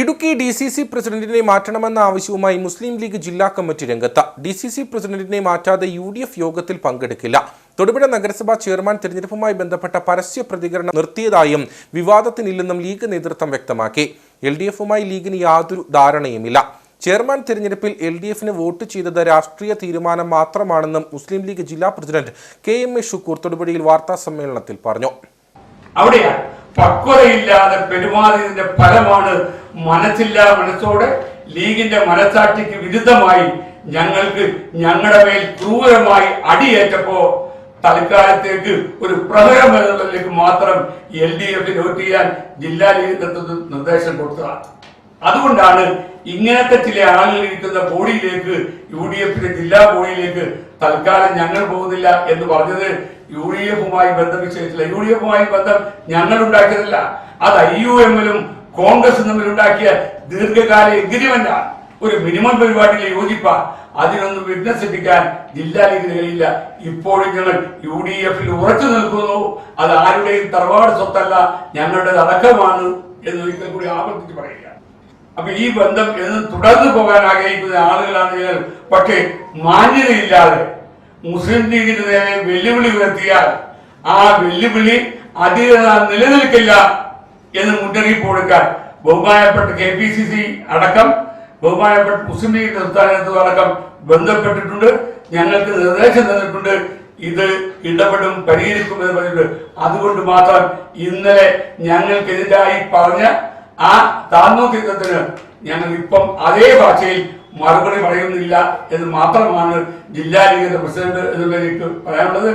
Idukki D C C പ്രസിഡന്റിനെ മാറ്റണമെന്ന ആവശ്യവുമായി മുസ്ലിം ലീഗ് ജില്ലാ കമ്മിറ്റി രംഗത്ത്. ഡി സി സി പ്രസിഡന്റിനെ മാറ്റാതെ യു ഡി എഫ് യോഗത്തിൽ പങ്കെടുക്കില്ല. തൊടുപുഴ നഗരസഭാ ചെയർമാൻ തെരഞ്ഞെടുപ്പുമായി ബന്ധപ്പെട്ട പരസ്യ പ്രതികരണം നിർത്തിയതായും വിവാദത്തിനില്ലെന്നും ലീഗ് നേതൃത്വം വ്യക്തമാക്കി. എൽ ഡി എഫുമായി ലീഗിന് യാതൊരു ധാരണയുമില്ല. ചെയർമാൻ തെരഞ്ഞെടുപ്പിൽ എൽ ഡി എഫിന് വോട്ട് ചെയ്തത് രാഷ്ട്രീയ തീരുമാനം മാത്രമാണെന്നും മുസ്ലിം ലീഗ് ജില്ലാ president K M A Shukoor തൊടുപുഴയിൽ വാർത്താ സമ്മേളനത്തിൽ പറഞ്ഞു. അവിടെയാണ് പക്വതയില്ലാതെ പെരുമാറിയതിന്റെ ഫലമാണ് മനസ്സില്ലാ മനസ്സോടെ ലീഗിന്റെ മനസാക്ഷിക്ക് വിരുദ്ധമായി ഞങ്ങൾക്ക് ഞങ്ങളുടെ മേൽ ക്രൂരമായി അടിയേറ്റപ്പോ തൽക്കാലത്തേക്ക് ഒരു പ്രഹരം എന്നുള്ളതിലേക്ക് മാത്രം എൽ ഡി എഫ് വോട്ട് ചെയ്യാൻ ജില്ലാ ലീഗ് നിർദ്ദേശം കൊടുത്തതാണ്. അതുകൊണ്ടാണ് ഇങ്ങനത്തെ ചില ആളുകൾ ബോഡിയിലേക്ക് യു ഡി എഫിന്റെ ജില്ലാ ബോഡിയിലേക്ക് തൽക്കാലം ഞങ്ങൾ പോകുന്നില്ല എന്ന് പറഞ്ഞത് യു ഡി എഫുമായി ബന്ധം വിശ്വസിച്ചില്ല യു ഡി എഫുമായി ബന്ധം ഞങ്ങൾ ഉണ്ടാക്കിയതല്ല. അത് ഐ യു എമ്മിലും കോൺഗ്രസും തമ്മിൽ ഉണ്ടാക്കിയ ദീർഘകാല എഗ്രിമെന്റാണ് ഒരു മിനിമം പരിപാടിയിൽ യോജിപ്പ. അതിനൊന്നും വിഘ്നസിപ്പിക്കാൻ ജില്ലാ ലീഗിന് കഴിയില്ല ഇപ്പോഴും ഞങ്ങൾ യു ഡി എഫിൽ ഉറച്ചു നിൽക്കുന്നു. അത് ആരുടെയും തറവാട് സ്വത്തല്ല ഞങ്ങളുടെ അടക്കമാണ് എന്ന് ഒരിക്കൽ കൂടി ആവർത്തിച്ച് പറയുക അപ്പൊ ഈ ബന്ധം എന്ന് തുടർന്നു പോകാൻ ആഗ്രഹിക്കുന്ന ആളുകളാണ് ഞങ്ങൾ പക്ഷേ മാന്യതയില്ലാതെ മുസ്ലിം ലീഗിന് നേരെ വെല്ലുവിളി ഉയർത്തിയാൽ ആ വെല്ലുവിളി അധിക നിലനിൽക്കില്ല എന്ന് മുന്നറിയിപ്പ് കൊടുക്കാൻ ബഹുമാനപ്പെട്ട കെ പി സി സി അടക്കം ബഹുമാനപ്പെട്ട മുസ്ലിം ലീഗ് സംസ്ഥാന അടക്കം ബന്ധപ്പെട്ടിട്ടുണ്ട്. ഞങ്ങൾക്ക് നിർദ്ദേശം തന്നിട്ടുണ്ട്. ഇത് ഇടപെടും പരിഹരിക്കും എന്ന് പറഞ്ഞിട്ടുണ്ട്. അതുകൊണ്ട് മാത്രം ഇന്നലെ ഞങ്ങൾക്കെതിരായി പറഞ്ഞ ആ താന്നോക്കിത്തത്തിന് ഞങ്ങൾ ഇപ്പം അതേ ഭാഷയിൽ മറുപടി പറയുന്നില്ല എന്ന് മാത്രമാണ് ജില്ലാ ലീഗിന്റെ പ്രസിഡന്റ് എന്നുള്ളതിലേക്ക് പറയാനുള്ളത്.